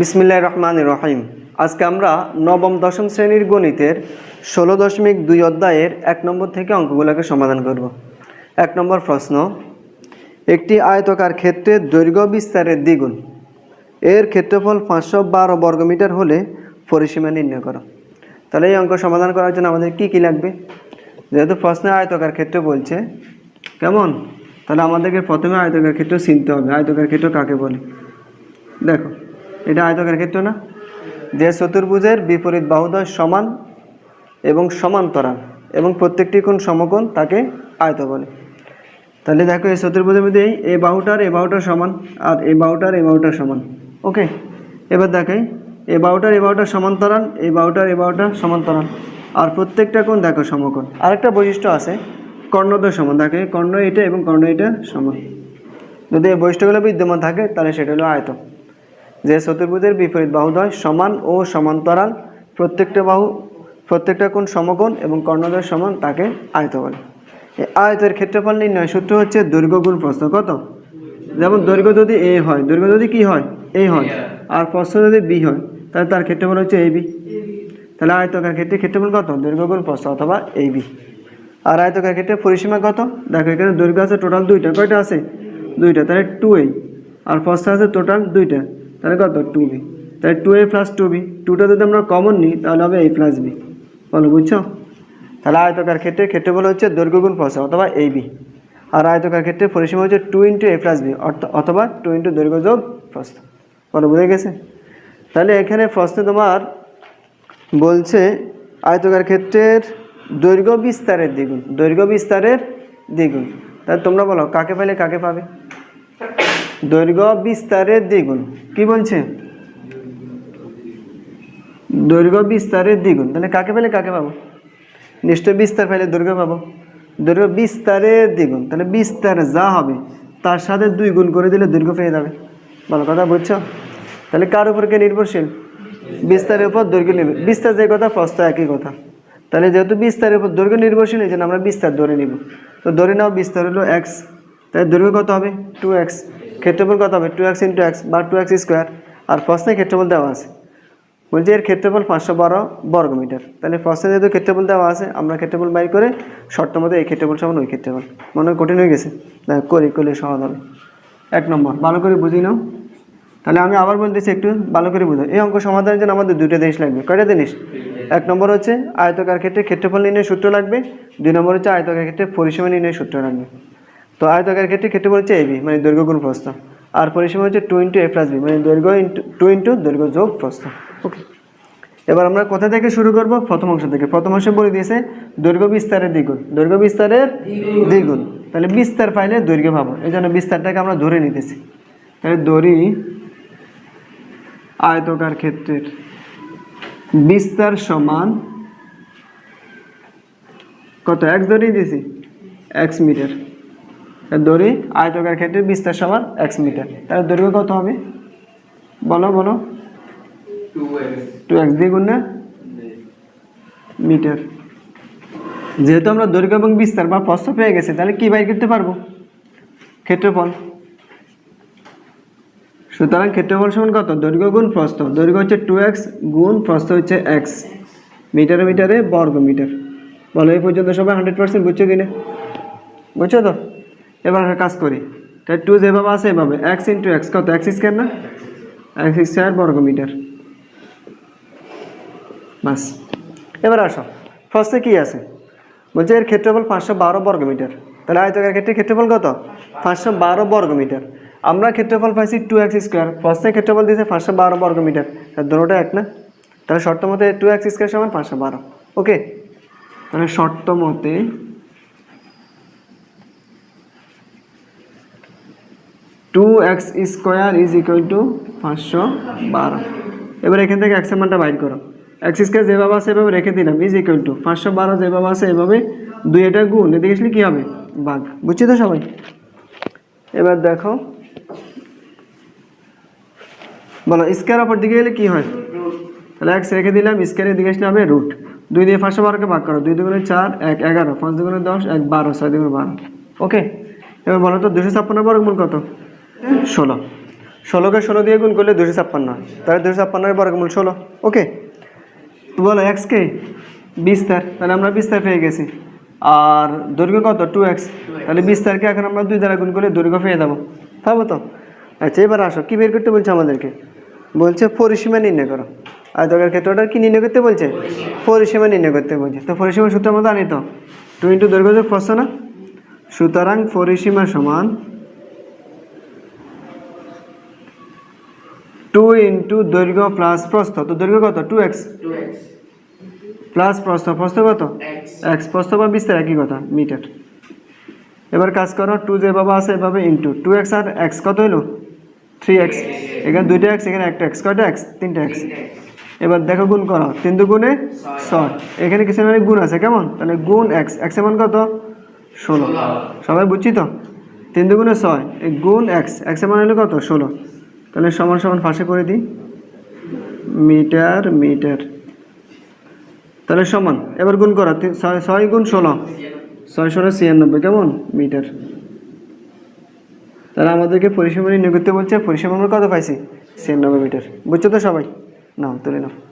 বিসমিল্লাহ রহমান রহিম। আজকে আমরা নবম, দশম শ্রেণির গণিতের ষোলো দশমিক দুই অধ্যায়ের এক নম্বর থেকে অঙ্কগুলোকে সমাধান করব। এক নম্বর প্রশ্ন, একটি আয়তকার ক্ষেত্রে দৈর্ঘ্য বিস্তারের দ্বিগুণ। এর ক্ষেত্রফল পাঁচশো বারো বর্গমিটার হলে পরিসীমা নির্ণয় করো। তাহলে এই অঙ্ক সমাধান করার জন্য আমাদের কি কি লাগবে? যেহেতু প্রশ্নে আয়তকার ক্ষেত্র বলছে, কেমন? তাহলে আমাদেরকে প্রথমে আয়তকার ক্ষেত্র চিনতে হবে। আয়তকার ক্ষেত্র কাকে বলে? দেখো এটা আয়তকার ক্ষেত্র না। যে চতুর্ভুজের বিপরীত বাহুদ্বয় সমান এবং সমান্তরাল এবং প্রত্যেকটি কোণ সমকোণ তাকে আয়ত বলে। তাহলে দেখো এই চতুর্ভুজের মধ্যে এই এই বাহুটার এ বাহুটার সমান আর এই বাহুটার এ বাহুটার সমান। ওকে? এবার দেখাই এ বাহুটার এ বাহুটার সমান্তরাল, এই বাহুটার এ বাহুটার সমান্তরাল। আর প্রত্যেকটা কোণ দেখো সমকোণ। আরেকটা বৈশিষ্ট্য আছে কর্ণদ্বয় সমান। দেখে, কর্ণ এটা এবং কর্ণ এটা সমান। যদি এই বৈশিষ্ট্যগুলো বিদ্যমান থাকে, তাহলে সেটা হলো আয়ত। যে চতুর্ভুজের বিপরীত বাহুদ্বয় সমান ও সমান্তরাল। প্রত্যেকটা বাহু, প্রত্যেকটা কোণ সমকোণ এবং কর্ণদ্বয় সমান তাকে আয়ত বলে। এই আয়তের ক্ষেত্রফল নির্ণয় সূত্র হচ্ছে দৈর্ঘ্য প্রস্থ কত? যেমন দৈর্ঘ্য যদি এ হয়, দৈর্ঘ্য যদি কি হয়? এ হয়। আর প্রস্থ যদি বি হয়, তাহলে তার ক্ষেত্রফল হচ্ছে এ বি। তাহলে আয়তকার ক্ষেত্রে ক্ষেত্রফল কত? দৈর্ঘ্য গুণ প্রস্থ অথবা এই বি। আর আয়তকার ক্ষেত্রে পরিসীমা কত? দেখো, এখানে দৈর্ঘ্য আছে টোটাল দুইটা। কয়টা আছে? দুইটা। তাহলে টু এ আর প্রস্থ আছে টোটাল দুইটা। তাহলে কত? টু বি তাহলে two A plus two B টুটা যদি আমরা কমন নিই, তাহলে হবে এ প্লাস বি বলো, বুঝছ? তাহলে আয়তকার ক্ষেত্রে ক্ষেত্রে ক্ষেত্রফল হচ্ছে দৈর্ঘ্য গুণ প্রস্থ অথবা এ বি আর আয়তকার ক্ষেত্রে পরিসীমা হচ্ছে two into A plus B অথবা টু ইন্টু দৈর্ঘ্য যোগ প্রস্থ বলো, বুঝে গেছে? তাহলে এখানে প্রশ্নে তোমার বলছে আয়তকার ক্ষেত্রের দৈর্ঘ্য বিস্তারের দ্বিগুণ। দৈর্ঘ্য বিস্তারের দ্বিগুণ। তাহলে তোমরা বলো, কাকে পাইলে কাকে পাবে? দৈর্ঘ্য বিস্তারের দ্বিগুণ। কি বলছে? দৈর্ঘ্য বিস্তারের দ্বিগুণ। তাহলে কাকে পেলে কাকে পাবো? নিশ্চয় বিস্তার পেলে দৈর্ঘ্য পাবো। দৈর্ঘ্য বিস্তারের দ্বিগুণ। তাহলে বিস্তার যা হবে, তার সাথে দুই গুণ করে দিলে দৈর্ঘ্য পেয়ে যাবে। ভালো কথা বুঝছ? তাহলে কার উপর কে নির্ভরশীল? বিস্তারের উপর দৈর্ঘ্য নির্ভর বিস্তার যে কথা প্রস্ত একই কথা। তাহলে যেহেতু বিস্তারের উপর দৈর্ঘ্য নির্ভরশীল, এই জন্য আমরা বিস্তার ধরে নিব। তো ধরে নাও বিস্তার হলো এক্স তাই দৈর্ঘ্য কত হবে? টু এক্স ক্ষেত্রফল কত হবে? টু এক্স ইন্টু এক্স বা টু এক্স স্কোয়ার আর প্রশ্নে ক্ষেত্রফল দেওয়া আছে। বলছি এর ক্ষেত্রফল পাঁচশো বারো বর্গ মিটার তাহলে প্রশ্নে যেহেতু ক্ষেত্রফল দেওয়া আছে, আমরা ক্ষেত্রফল বাই করে শর্ত মতো এই ক্ষেত্রফল সমান ওই ক্ষেত্রফল। মনে কঠিন হয়ে গেছে। দেখ করি, করলে সহজ হবে। এক নম্বর, ভালো করে বুঝি নাও। তাহলে আমি আবার বলতেছি একটু ভালো করে বুঝো এই অঙ্ক সমাধানের জন্য আমাদের দুটো জিনিস লাগবে। কয়টা জিনিস? এক নম্বর হচ্ছে আয়তকার ক্ষেত্রে ক্ষেত্রফল নির্ণয় সূত্র লাগবে। দুই নম্বর হচ্ছে আয়তকার ক্ষেত্রে পরিসীমা নির্ণয় সূত্র লাগবে। তো আয়তকার ক্ষেত্রে ক্ষেত্রফল হচ্ছে এবি মানে দৈর্ঘ্য গুণ প্রস্থ আর পরিসীমা হচ্ছে two into A plus B মানে দৈর্ঘ্য ইন্টু টু ইন্টু দৈর্ঘ্য যোগ প্রস্থ। ওকে এবার আমরা কোথা থেকে শুরু করব? প্রথম অংশ থেকে। প্রথম অংশে বলে দিয়েছে দৈর্ঘ্য বিস্তারের দ্বিগুণ। দৈর্ঘ্য বিস্তারের দ্বিগুণ। তাহলে বিস্তার পাইলে দৈর্ঘ্য পাবো। এই জন্য বিস্তারটাকে আমরা ধরে নিতেছি। তাহলে দড়ি আয়তকার ক্ষেত্রের বিস্তার সমান কত? এক্স দড়ি দিয়েছি। এক্স মিটার দড়ি, আয়তকার ক্ষেত্রে বিস্তার সমান এক্স মিটার। তাহলে দৈর্ঘ্য কত হবে? বলো বলো। টু এক্স দিয়ে গুণ না মিটার। যেহেতু আমরা দৈর্ঘ্য এবং বিস্তার বা প্রস্থ পেয়ে গেছি, তাহলে কি বাই করতে পারব? ক্ষেত্রফল। সুতরাং ক্ষেত্রফল সমান কত? দৈর্ঘ্য গুণ প্রস্থ। দৈর্ঘ্য হচ্ছে টু এক্স গুণ প্রস্থ হচ্ছে এক্স মিটারে মিটারে বর্গ মিটার বলো, এই পর্যন্ত সবাই হান্ড্রেড পার্সেন্ট বুঝছ কিনা? বুঝছ তো? এবার একটা কাজ করি। তাই টু যেভাবে আছে এভাবে এক্স ইন্টু এক্স কত? এক্স স্কোয়ার না? এক্স স্কোয়ার বর্গ মিটার বাস। এবার আসো। ফার্স্টে কী আছে? বলছে এর ক্ষেত্রফল পাঁচশো বারো বর্গ মিটার তাহলে আয়তকার ক্ষেত্রে ক্ষেত্রফল কত? পাঁচশো বারো বর্গ মিটার আমরা ক্ষেত্রফল পাইছি টু এক্স স্কোয়ার ফার্স্টে ক্ষেত্রফল দিয়েছে পাঁচশো বারো বর্গ মিটার তার দুটোটা এক না? তাহলে শর্ত মতে টু এক্স স্কোয়ার সমান পাঁচশো বারো। ওকে তাহলে শর্ত মতে two x square is equal to পাঁচশো বারো এবার এখান থেকে এক্সের মানটা বাইর করো। এক্স স্কোয়ার যেভাবে আছে এভাবে রেখে দিলাম ইজ ইকুয়াল টু পাঁচশো বারো যেভাবে আছে এভাবে দুই এটা গুণ, এদিকে আসলে কী হবে? বাঘ বুঝছি তো সবাই? এবার দেখো। বলো স্কোয়ার অপর দিকে গেলে কী হয়? তাহলে এক্স রেখে দিলাম স্কোয়ারের দিকে আসলে হবে রুট দুই দিয়ে পাঁচশো বারোকে ভাগ করো, দুই দুগুণে চার, এক, এগারো। পাঁচ দুগুণে দশ, এক, বারো, ছয় দুগুণে বারো। ওকে এবার বলো তো, দুশো ছাপ্পান্ন বর্গমূল কত? ষোলো। ষোলোকে ষোলো দিয়ে গুণ করলে দুশো ছাপ্পান্ন তাহলে দুশো ছাপ্পান্নের বর্গমূল ষোলো। ওকে। তো বলো এক্সকে বিস্তার। তাহলে আমরা বিস্তার পেয়ে গেছি। আর দৈর্ঘ্য কত? টু এক্স তাহলে বিস্তারকে এখন আমরা দুই দ্বারা গুণ করলে দৈর্ঘ্য পেয়ে যাব। পাবো তো? আচ্ছা এবার আসো। কী বের করতে বলছে আমাদেরকে? বলছে পরিসীমা নির্ণয় করো। আর দরকার ক্ষেত্রে ওটা কি নির্ণয় করতে বলছে? পরিসীমা নির্ণয় করতে বলছে। তো পরিসীমা সূত্র আমরা জানি তো? টু ইন্টু দৈর্ঘ্য যোগ প্রশ্ন না? সুতরাং পরিসীমা সমান টু ইন্টু দৈর্ঘ্য প্লাস প্রস্থ, তো দৈর্ঘ্য কত? টু এক্স প্লাস প্রস্থ প্রস্থ কত? এক্স প্রস্থ বা বিস্তার একই কথা মিটার এবার কাজ করো টু যেভাবে আছে এভাবে ইন্টু টু এক্স আর এক্স কত হলো? থ্রি এক্স এখানে দুইটা এক্স এখানে একটা এক্স কয়টা এক্স তিনটা এক্স এবার দেখো গুণ করো, তিন দুগুণে ছয়। এখানে কিছু মানে গুণ আছে? কেমন? তাহলে গুণ এক্স এক্স এমন কত? ষোলো। সবাই বুঝছি তো? তিন দুগুণে ছয় গুণ এক্স এক্স এমন হলো কত? ষোলো। তাহলে সমান সমান ফাঁসে করে দিই। Metre metre. তাহলে সমান। এবার গুণ করা ছয় গুণ ষোলো। ছয় ষোলো, ছিয়ানব্বই। কেমন? মিটার। তাহলে আমাদেরকে পরিসীমা নির্ণয় করতে বলছে, পরিসীমা আমরা কত পাইছি? ছিয়ানব্বই মিটার। বুঝছ তো সবাই? নাও, তুলে নাও।